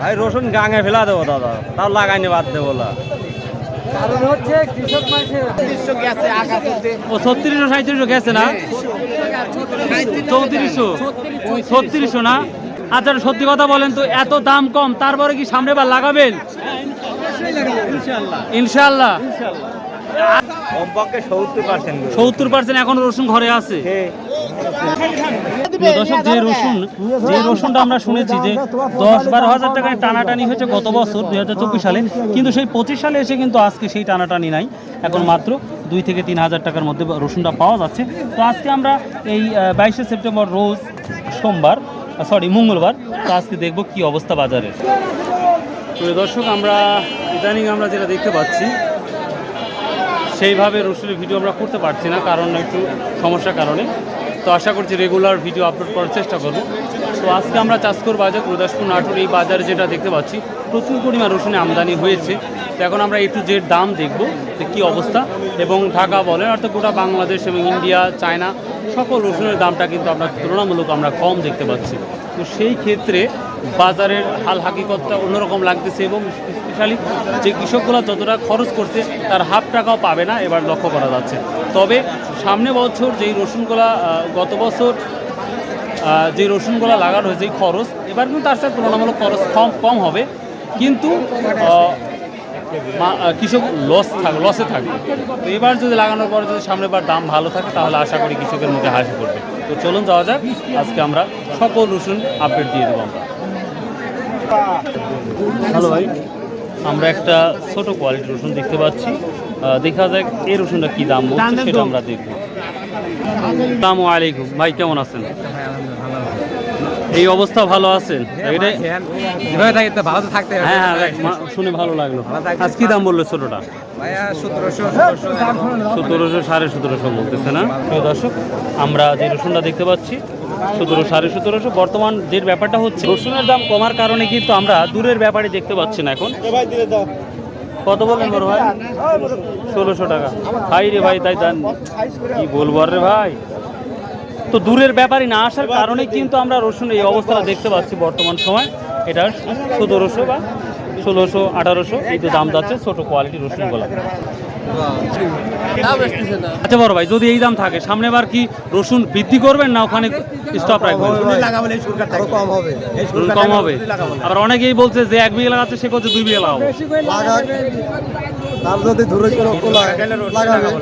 ভাই রসুন গাঙে ফেলা দেবো দাদা। তাও লাগাইনি বাদ দেবো না কারণ হচ্ছে কৃষক ছত্রিশশো সাঁত্রিশশো গেছে না? চৌত্রিশশো? ছত্রিশশো। না? আচ্ছা সত্যি কথা বলেন তো এত দাম কম তারপরে কি সামনে বার লাগাবেন? ইনশাল্লাহ কমপক্ষে সত্তর পার্সেন্ট সত্তর পার্সেন্ট এখন রসুন ঘরে আছে। প্রিয় দর্শক, যে রসুন, যে রসুনটা আমরা শুনেছি যে দশ বারো হাজার টাকায় টানাটানি হয়েছে গত বছর, দুই হাজার চব্বিশ সালে, কিন্তু সেই পঁচিশ সালে এসে কিন্তু আজকে সেই টানাটানি নাই। এখন মাত্র দুই থেকে তিন হাজার টাকার মধ্যে রসুনটা পাওয়া যাচ্ছে। তো আজকে আমরা এই বাইশে সেপ্টেম্বর রোজ সোমবার সরি মঙ্গলবার, তো আজকে দেখব কি অবস্থা বাজারের। প্রিয় দর্শক, আমরা ইদানিং আমরা যেটা দেখতে পাচ্ছি, সেইভাবে রসুনের ভিডিও আমরা করতে পারছি না, কারণ একটু সমস্যার কারণে। তো আশা করছি রেগুলার ভিডিও আপলোড করার চেষ্টা করব। তো আজকে আমরা চাষকর বাজার গুরুদাসপুর নাটোর এই বাজারে যেটা দেখতে পাচ্ছি, প্রচুর পরিমাণ রসুনে আমদানি হয়েছে। তো এখন আমরা একটু যে দাম দেখব যে কী অবস্থা। এবং ঢাকা বলেন অর্থাৎ গোটা বাংলাদেশ এবং ইন্ডিয়া, চায়না, সকল রসুনের দামটা কিন্তু আমরা তুলনামূলক আমরা কম দেখতে পাচ্ছি। তো সেই ক্ষেত্রে বাজারের হাল হাকিকতটা অন্যরকম লাগতেছে এবং স্পেশালি যে কৃষকগুলো যতটা খরচ করছে, তার হাফ টাকাও পাবে না এবার লক্ষ্য করা যাচ্ছে। তবে সামনে বছর যেই রসুনগুলা গত বছর যে রসুনগুলো লাগানো হয়েছে খরচ, এবার কিন্তু তার সাথে তুলনামূলক খরচ কম কম হবে। কিন্তু কৃষক লস থাক লসে থাকবে। তো এবার যদি লাগানোর পরে যদি সামনে বার দাম ভালো থাকে, তাহলে আশা করি কৃষকের মুখে হাসি করবে তো চলুন যাওয়া যাক, আজকে আমরা সকল রসুন আপডেট দিয়ে দেবো আমরা। হ্যালো ভাই আমরা একটা ছোট কোয়ালিটির রসুন দেখতে পাচ্ছি। দেখা যাক এই রসুনটা কি দাম সেটা আমরা দেখব। আসসালামু আলাইকুম ভাই কেমন আছেন? এই অবস্থা ভালো আছেন? থাকতে হবে। হ্যাঁ হ্যাঁ শুনে ভালো লাগল। আজ কি দাম বলল ছোটটা? সতেরোশো। সতেরোশো সাড়ে সতেরোশো বলতেছে না? প্রিয় দর্শক আমরা যে রসুনটা দেখতে পাচ্ছি সতেরো সাড়ে সতেরোশো। বর্তমান যে ব্যাপারটা হচ্ছে রসুনের দাম কমার কারণে কিন্তু আমরা দূরের ব্যাপারে দেখতে পাচ্ছি না এখন। কত বললেন বড় ভাই? ষোলোশো টাকা। ভাই রে ভাই তাই দান কি বলব আর রে ভাই? তো দূরের ব্যাপারই না আসার কারণে কিন্তু আমরা রসুন এই অবস্থাটা দেখতে পাচ্ছি বর্তমান সময়। এটা সতেরোশো বা ষোলোশো আঠারোশো এই তো দাম যাচ্ছে ছোটো কোয়ালিটি রসুনগুলো। আচ্ছা বড় ভাই যদি এই দাম থাকে সামনে বার কি রসুন বৃদ্ধি করবেন না ওখানে স্টপ রাখবেন? কম হবে। কম হবে। আবার অনেকেই বলছে যে এক বিঘা লাগাচ্ছে সে করছে দুই বিঘা লাগাবো। যদি লাগাবে।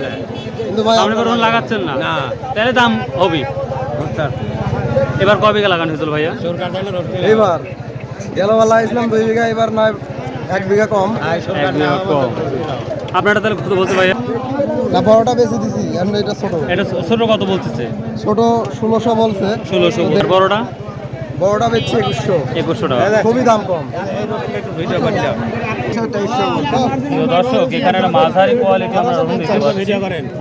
কিন্তু সামনে লাগাচ্ছেন না? তাহলে দাম হবে। এবার কয় বিঘা লাগানো হয়েছিল ভাইয়া? এইবার। গেলবেলা ইসলাম দুই বিঘা এবার নয় এক বিঘা কম। আপনারটা তাহলে কত বলতে ভাইয়া? না বড়টা বেশি দিছি এখন এটা ছোট। এটা ছোট কত বলতেছে? ছোট ষোলোশো বলছে। ষোলোশো বড়টা? বড়টা বেচছে একুশশো। একুশশো টাকা। খুবই দাম কম। প্রিয় দর্শক এখানে একটা মাঝারি কোয়ালিটি আমরা রকম দেখতে পাচ্ছি।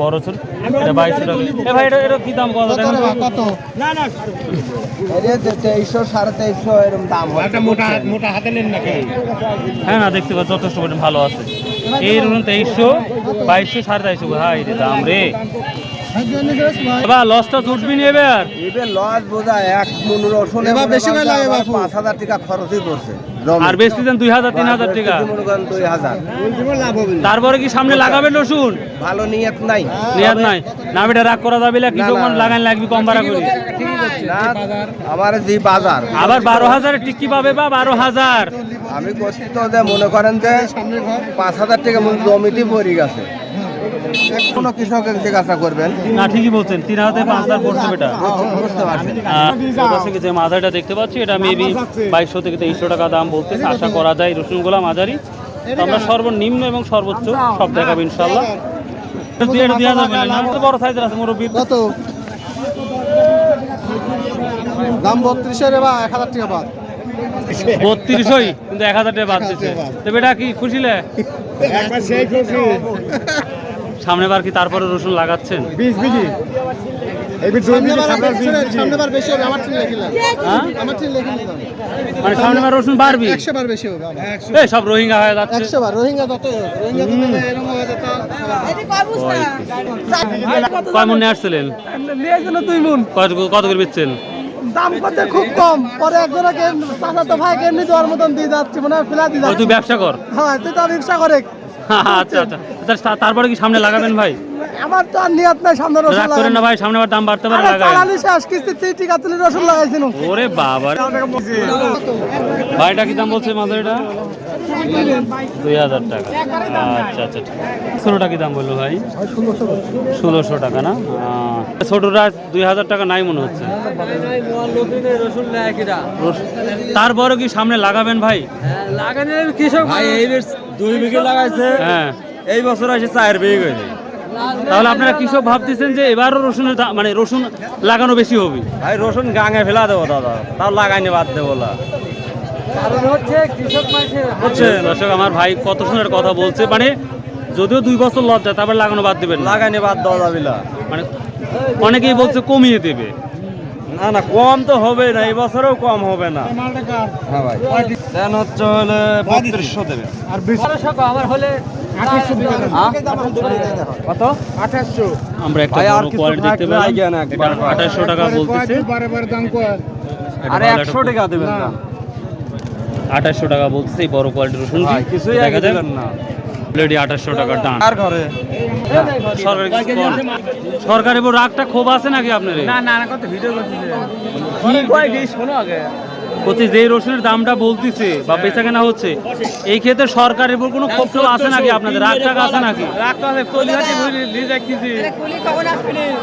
বড় ছোট। এটা বাইশশো এ ভাই এটা এটা কি দাম কত দেখেন তো? কত তেইশশো সাড়ে তেইশশো এরকম দাম মোটা হ্যাঁ না দেখতে পাচ্ছি যথেষ্ট পরিমাণ ভালো আছে। এই ধরুন তেইশশো বাইশশো সাড়ে তেইশশো। ভাই রে দাম রে। এবার লসটা উঠবি নি এবার। এবার লস বোঝা এক মন রসুন এবার বেশি লাগে। পাঁচ হাজার টাকা খরচই করছে আর বেশি দেন দুই হাজার তিন হাজার টাকা? দুই হাজার। তারপরে কি সামনে লাগাবেন রসুন? ভালো নিয়ত নাই। নিয়াদ নাই। না বেটা রাগ করা যাবে না মানুষ লাগান লাগবে কম ভাড়া করি। আমার যে বাজার। আবার বারো হাজার টিকি পাবে বা বারো হাজার? আমি তো মনে করেন যে পাঁচ হাজার টাকা জমিতে পড়ে গেছে। কোনো কৃষকের জিজ্ঞাসা করবেন। না ঠিকই বলছেন। তিন হাজার পাঁচ হাজার পড়ছে বেটা। বুঝতে পারছেন থেকে যে মাঝারিটা দেখতে পাচ্ছি এটা মেবি বাইশশো থেকে তেইশশো টাকা দাম বলতেছে। আশা করা যায় রসুনগুলা মাঝারি। আমরা সর্বনিম্ন এবং সর্বোচ্চ সব দেখাবো ইনশাল্লাহ দেওয়া যাবে না। তো বড় সাইজের আছে মুরব্বী। কত? দাম বত্রিশের বা এক হাজার টাকা বাদ। বত্রিশই কিন্তু এক হাজার টাকা বাদ দিচ্ছে তো বেটা কি খুশিলে সামনে বার কি তারপরে রসুন লাগাচ্ছেন? সামনেবার বেশি হবে আমার ঠিক লেখিলাম হ্যাঁ? মানে সামনে বার রসুন বাড়বি একশো বার বেশি হবে আমার। এই সব রোহিঙ্গা হয়ে যাচ্ছে। একশো বার রোহিঙ্গা যত রোহিঙ্গা যত এরকম হবে তত কয় মনে আসছিলেন? তুই মন কত করে বেচছেন? দাম করতে খুব কম। পরে একজনকে চাচা তো ভাই কেন দেওয়ার মতন দিয়ে যাচ্ছে মনে হয় ফেলা দিয়ে তুই ব্যবসা কর। হ্যাঁ তুই তো ব্যবসা করে। আচ্ছা আচ্ছা। তা- তারপরে কি সামনে লাগাবেন ভাই? আমার তো আর নিয়ত নাই সামনে রসুন রাগ না ভাই সামনে দাম বাড়তে পারে লাগাই চালানি শেষ কিস্তিতে টিকা তুলে রসুন লাগাইছিল ওরে বাবা ভাইটা কি দাম বলছে দুই হাজার টাকা। আচ্ছা আচ্ছা ঠিক ছোটোটা কি দাম বলল ভাই? ষোলোশো টাকা না? ছোটোটা দুই হাজার টাকা নাই মনে হচ্ছে। কি সামনে লাগাবেন ভাই? লাগানোর কৃষক ভাই এই দুই বিঘে লাগাইছে। হ্যাঁ। এই বছর আছে চার বিঘে তাহলে আপনারা কৃষক ভাবতেছেন যে এবারও রসুনের মানে রসুন লাগানো বেশি হবে? ভাই রসুন গাঙে ফেলা দেবো দাদা। তাও লাগাইনি বাদ দেবো না বুঝছেন দর্শক আমার ভাই কত সুন্দর কথা বলছে। মানে যদিও দুই বছর লজ্জা তারপর লাগানো বাদ দেবেন না। লাগাইনি বাদ দেওয়া যাবে না। মানে অনেকেই বলছে কমিয়ে দেবে। না না কম তো হবে না এই বছরেও কম হবে না। হ্যাঁ ভাই। দেন হচ্ছে হলে বত্রিশশো দেবে কত? আমরা একটা ভাই, আর কোয়ালিটি দেখতে পেলাম। আঠাশশো টাকা বলতেছে। আরে একশো টাকা দেবেন না। আঠাশশো টাকা বলতেছে বড় কোয়ালিটির রসুন। কিছুই আগে দেবেন না। অলরেডি আঠাশশো আর ঘরে? সরকারি রাগটা ক্ষোভ আছে নাকি আপনার? না না বলছি যে রসুনের দামটা বলতেছে বা বেচা কেনা হচ্ছে এই ক্ষেত্রে সরকারের উপর কোনো ক্ষোভ আছে নাকি? আপনাদের রাগ টাগ আছে নাকি?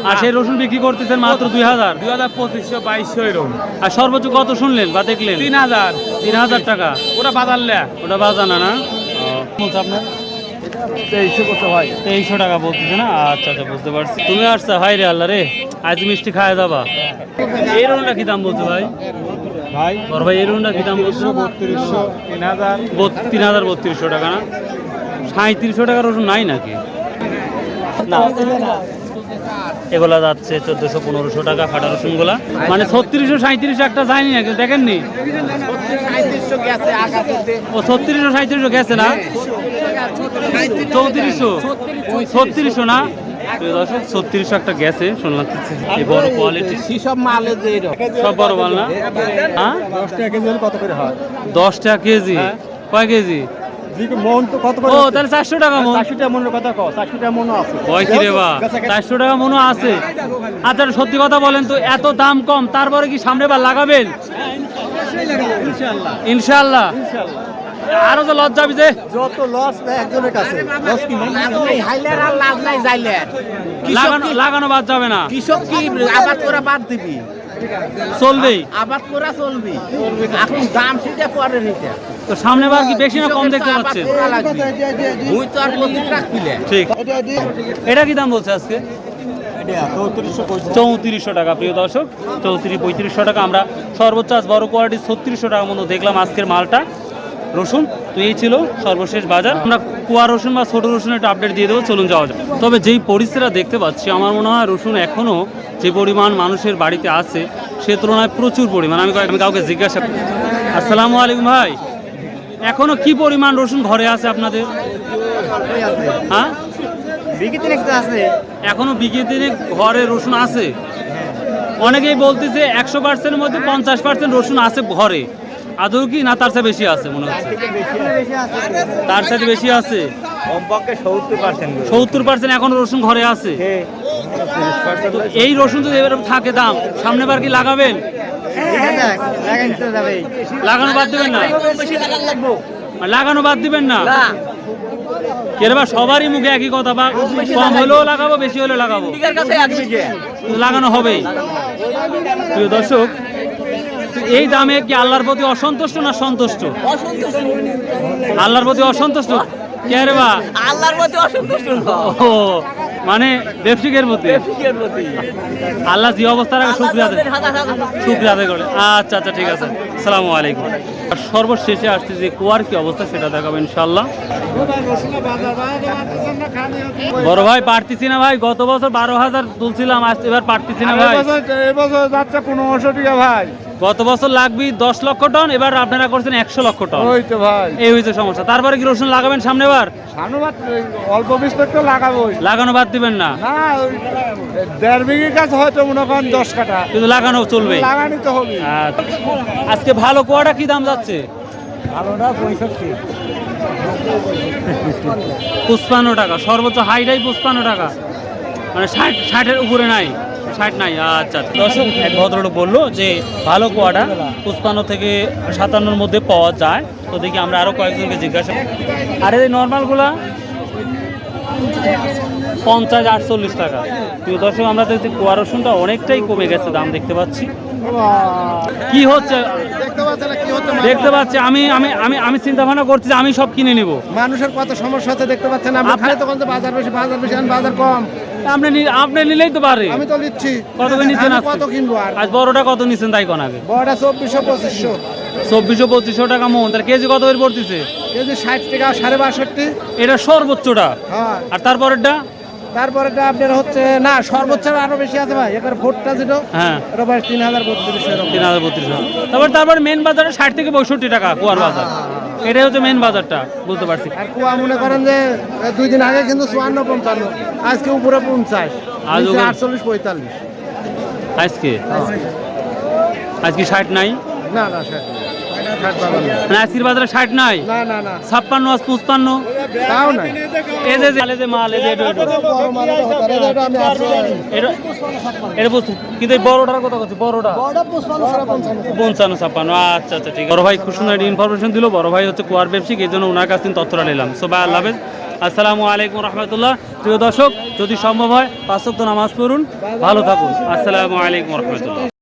আর সেই রসুন বিক্রি করতেছেন মাত্র দুই হাজার। দুই হাজার পঁচিশশো বাইশশো এরকম। আর সর্বোচ্চ কত শুনলেন বা দেখলেন? তিন হাজার। তিন হাজার টাকা। ওটা বাজার ওটা বাজানা না আপনার? তেইশশো কত ভাই। তেইশশো টাকা বলতেছে না? আচ্ছা আচ্ছা বুঝতে পারছি। তুমি আসছো? ভাই রে আল্লাহ রে। আজ মিষ্টি খাওয়া যাবা। এই রুনটা কি দাম বলছো ভাই? ভাই বড় ভাই এই রুনটা কি দাম বলছো? বত্রিশশো তিন হাজার। তিন হাজার বত্রিশশো টাকা না? সাঁত্রিশশো টাকা রসুন নাই নাকি? না। এগুলা যাচ্ছে চোদ্দশো পনেরোশো টাকা ফাটা রসুনগুলা। মানে ছত্রিশশো সাঁত্রিশশো একটা যায়নি নাকি? দেখেননি? ও ছত্রিশশো সাঁত্রিশশো গেছে না? চৌত্রিশশো। ছত্রিশশো না? দর্শক ছত্রিশশো একটা গেছে শুনলাম এই বড় কোয়ালিটি সব মালে সব বড় মাল না? হ্যাঁ? দশ টাকা কেজি হলে কত করে হয়? দশ টাকা কেজি? কয় কেজি? মন তো কত ও তাহলে চারশো টাকা মন। চারশো টাকা মনের কথা কো চারশো টাকা মনে আছে। মনে আচ্ছা সত্যি কথা বলেন তো এত দাম কম তারপরে কি সামনে বার লাগাবেন? ইনশাল্লাহ আরও তো লজ্জা যে? যত লস একজনের কাছে। লস কি হাইলের আর লাভ নাই যাইলের লাগানো লাগানো বাদ যাবে না। কৃষক কি আবাদ করা বাদ দিবি? চলবেই। আবাদ করা চলবি। এখন দাম সেটা পরে নিতে। তো সামনে বার কি বেশি না কম দেখতে পাচ্ছেন? মুই তো আর প্রতি রাখবিলে ঠিক। এটা কি দাম বলছে আজকে? চৌত্রিশশো টাকা প্রিয় দর্শক। চৌত্রিশ পঁয়ত্রিশশো টাকা। আমরা সর্বোচ্চ আজ বড় কোয়ালিটি ছত্রিশশো টাকা মতো দেখলাম আজকের মালটা। রসুন। তো এই ছিল সর্বশেষ বাজার। আমরা কুয়া রসুন বা ছোট রসুন একটা আপডেট দিয়ে দেবো, চলুন যাওয়া যাক। তবে যেই পরিস্থিতিটা দেখতে পাচ্ছি, আমার মনে হয় রসুন এখনও যে পরিমাণ মানুষের বাড়িতে আছে, সে তুলনায় প্রচুর পরিমাণ। আমি আমি কাউকে জিজ্ঞাসা করি। আসসালামু আলাইকুম ভাই। এখনও কি পরিমাণ রসুন ঘরে আছে আপনাদের? হ্যাঁ? এখনও বিঘে দিনে ঘরে রসুন আছে? অনেকেই বলতেছে একশো পার্সেন্টের মধ্যে পঞ্চাশ পার্সেন্ট রসুন আছে ঘরে। আদৌ কি না তার চেয়ে বেশি আছে মনে হচ্ছে? তার সাথে বেশি আছে? কমপক্ষে সত্তর পার্সেন্ট সত্তর পার্সেন্ট এখন রসুন ঘরে আছে। এই রসুন যদি এবার থাকে দাম সামনে বার কি লাগাবেন? লাগানো বাদ দিবেন না? লাগানো বাদ দিবেন না? কেরবা সবারই মুখে একই কথা বা কম হলেও লাগাবো বেশি হলেও লাগাবো। লাগানো হবেই। প্রিয় দর্শক এই দামে কি আল্লাহর প্রতি অসন্তুষ্ট না সন্তুষ্ট? আল্লাহর প্রতি অসন্তুষ্ট? কে রে বা? আল্লাহর প্রতি অসন্তুষ্ট। ও মানে প্রতি? আল্লাহ যে অবস্থা রাখে শুক্রিয়া শুক্রিয়া আদায় করে। আচ্ছা আচ্ছা ঠিক আছে। সালামু আলাইকুম। আর সর্বশেষে আসছে যে কুয়ার কি অবস্থা সেটা দেখাবো ইনশাল্লাহ বড় ভাই পারতেছি না ভাই। গত বছর বারো হাজার তুলছিলাম আজ এবার পারতেছি না ভাই। যাচ্ছে পনেরোশো টাকা ভাই। গত বছর লাগবি দশ লক্ষ টন এবার আপনারা করছেন একশো লক্ষ টন। ওই তো ভাই। এই হয়েছে সমস্যা। তারপরে কি রসুন লাগাবেন সামনে বার? অল্প বিস্তর তো লাগাবোই। লাগানো বাদ দিবেন না। না দেড় বিঘি গাছ হয়তো মনে করেন দশ কাটা কিন্তু লাগানো চলবে। লাগানি তো হবে আজকে ভালো কোয়াটা কি দাম যাচ্ছে? ভালোটা পঁয়ষট্টি। পুষ্পান্ন টাকা সর্বোচ্চ হাইটাই পুষ্পান্ন টাকা। মানে ষাট ষাটের উপরে নাই। ষাট নাই আচ্ছা। দর্শক এক ভদ্রলোক বলল যে ভালো কোয়াটা। পুষ্পান্ন থেকে সাতান্নর মধ্যে পাওয়া যায়। তো দেখি আমরা আরও কয়েকজনকে জিজ্ঞাসা আর এই নর্মালগুলা পঞ্চাশ আটচল্লিশ টাকা। কিন্তু দর্শক আমরা দেখছি কোয়া রসুনটা অনেকটাই কমে গেছে দাম দেখতে পাচ্ছি। কি হচ্ছে? দেখতে পাচ্ছি আমি আমি আমি আমি চিন্তা ভাবনা করছি যে আমি সব কিনে নিব। মানুষের কত সমস্যা হচ্ছে দেখতে পাচ্ছেন আপনি তো বাজার বেশি বাজার বেশি বাজার কম। আপনি আপনি নিলেই তো পারে। আমি তো নিচ্ছি। কত নিচ্ছেন কত কিনবো আজ বড়টা কত নিচ্ছেন তাই কোন আগে? বড়টা চব্বিশশো পঁচিশশো। চব্বিশশো পঁচিশশো টাকা মন। তার কেজি কত করে পড়তেছে? কেজি ষাট টাকা সাড়ে বাষট্টি। এটা সর্বোচ্চটা? হ্যাঁ। আর তারপরেরটা? তারপরে আপনার হচ্ছে না সর্বোচ্চ আরও বেশি আছে ভাই। এবার ভোটটা হ্যাঁ। তিন হাজার বত্রিশ তিন হাজার তারপর তারপর মেন বাজারে ষাট থেকে পঁয়ষট্টি টাকা কুয়ার বাজার। এটাই হচ্ছে মেন বাজারটা বুঝতে পারছি। আর কুয়া মনে করেন যে দুই দিন আগে কিন্তু চুয়ান্ন পঞ্চান্ন আজকে উপরে পঞ্চাশ আজ আটচল্লিশ পঁয়তাল্লিশ। আজকে? আজকে। ষাট নাই? না না ষাট না। আজকের বাজারে ষাট নাই। ছাপ্পান্ন আজ তাও নাই। এই যে যে মাল এই যে এটা- বুঝছি কিন্তু এই বড়টার কথা বলছি বড়টা। পঞ্চান্ন ছাপ্পান্ন। আচ্ছা আচ্ছা ঠিক বড় ভাই খুব সুন্দর ইনফরমেশন দিল। বড় ভাই হচ্ছে কুয়ার ব্যবসায়িক এই জন্য ওনার কাছ থেকে তথ্যটা নিলাম। সো ভাই আল্লাহ আসসালামু আলাইকুম রহমতুল্লাহ। প্রিয় দর্শক যদি সম্ভব হয় পাঁচ নামাজ পড়ুন। ভালো থাকুন। আসসালামু আলাইকুম রহমতুল্লাহ।